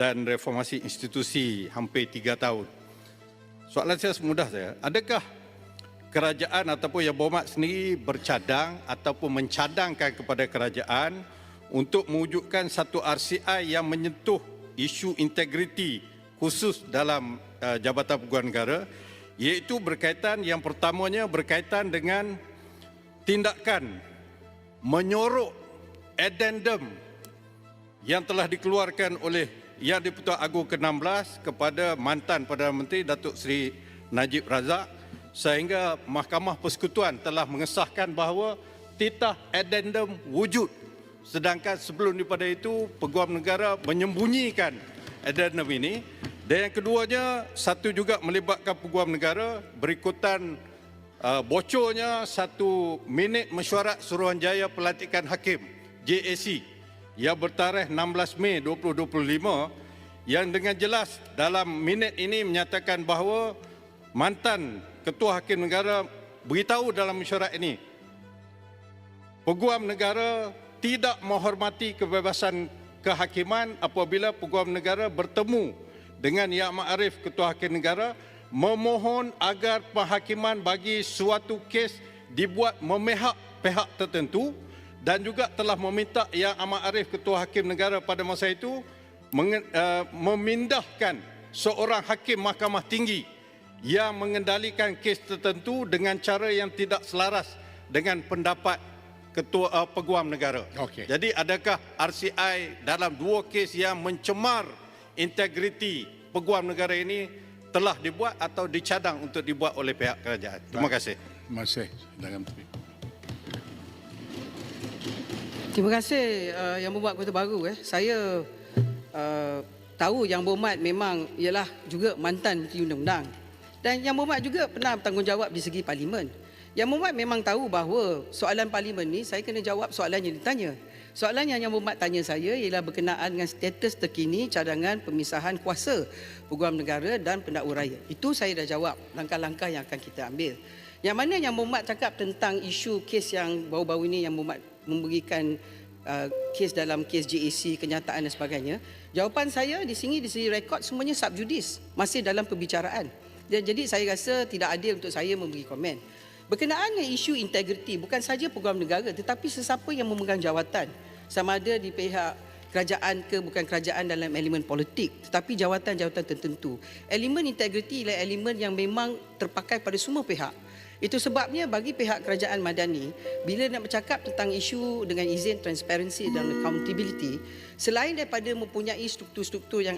dan reformasi institusi hampir tiga tahun. Soalan saya semudah saya, adakah kerajaan ataupun yang berhormat sendiri bercadang ataupun mencadangkan kepada kerajaan untuk mewujudkan satu RCI yang menyentuh isu integriti khusus dalam uh, Jabatan Peguam Negara iaitu berkaitan yang pertamanya berkaitan dengan tindakan menyorok addendum yang telah dikeluarkan oleh Yang Dipertuan Agong ke-16 kepada mantan Perdana Menteri Datuk Seri Najib Razak sehingga Mahkamah Persekutuan telah mengesahkan bahawa titah addendum wujud. Sedangkan sebelum daripada itu Peguam Negara menyembunyikan addendum ini. Dan yang keduanya satu juga melibatkan Peguam Negara berikutan uh, bocornya satu minit mesyuarat Suruhanjaya Pelantikan Hakim JAC yang bertarikh 16 Mei 2025 yang dengan jelas dalam minit ini menyatakan bahawa mantan Ketua Hakim Negara beritahu dalam mesyuarat ini Peguam Negara tidak menghormati kebebasan kehakiman apabila Peguam Negara bertemu dengan Yang Ma'arif Ketua Hakim Negara memohon agar penghakiman bagi suatu kes dibuat memihak pihak tertentu dan juga telah meminta Yang Amat Arif Ketua Hakim Negara pada masa itu memindahkan seorang hakim mahkamah tinggi yang mengendalikan kes tertentu dengan cara yang tidak selaras dengan pendapat ketua uh, peguam negara. Okey. Jadi adakah RCI dalam dua kes yang mencemar integriti peguam negara ini telah dibuat atau dicadang untuk dibuat oleh pihak kerajaan? Terima kasih. Terima kasih. Dalam Menteri. Terima kasih uh, Yang Berhormat Kota Baru. Eh. Saya uh, tahu Yang Berhormat memang ialah juga mantan Menteri Undang-Undang. Dan Yang Berhormat juga pernah bertanggungjawab di segi Parlimen. Yang Berhormat memang tahu bahawa soalan Parlimen ni saya kena jawab soalan yang ditanya. Soalan yang Yang Berhormat tanya saya ialah berkenaan dengan status terkini cadangan pemisahan kuasa Peguam Negara dan Pendakwa Raya. Itu saya dah jawab langkah-langkah yang akan kita ambil. Yang mana Yang Berhormat cakap tentang isu kes yang baru-baru ini Yang Berhormat memberikan uh, kes dalam kes JAC kenyataan dan sebagainya jawapan saya di sini di sini rekod semuanya subjudis masih dalam perbicaraan. Dan jadi saya rasa tidak adil untuk saya memberi komen. Berkenaan dengan isu integriti bukan saja program negara tetapi sesiapa yang memegang jawatan. Sama ada di pihak kerajaan ke bukan kerajaan dalam elemen politik tetapi jawatan-jawatan tertentu. Elemen integriti ialah elemen yang memang terpakai pada semua pihak itu sebabnya bagi pihak kerajaan madani bila nak bercakap tentang isu dengan izin transparansi dan accountability selain daripada mempunyai struktur-struktur yang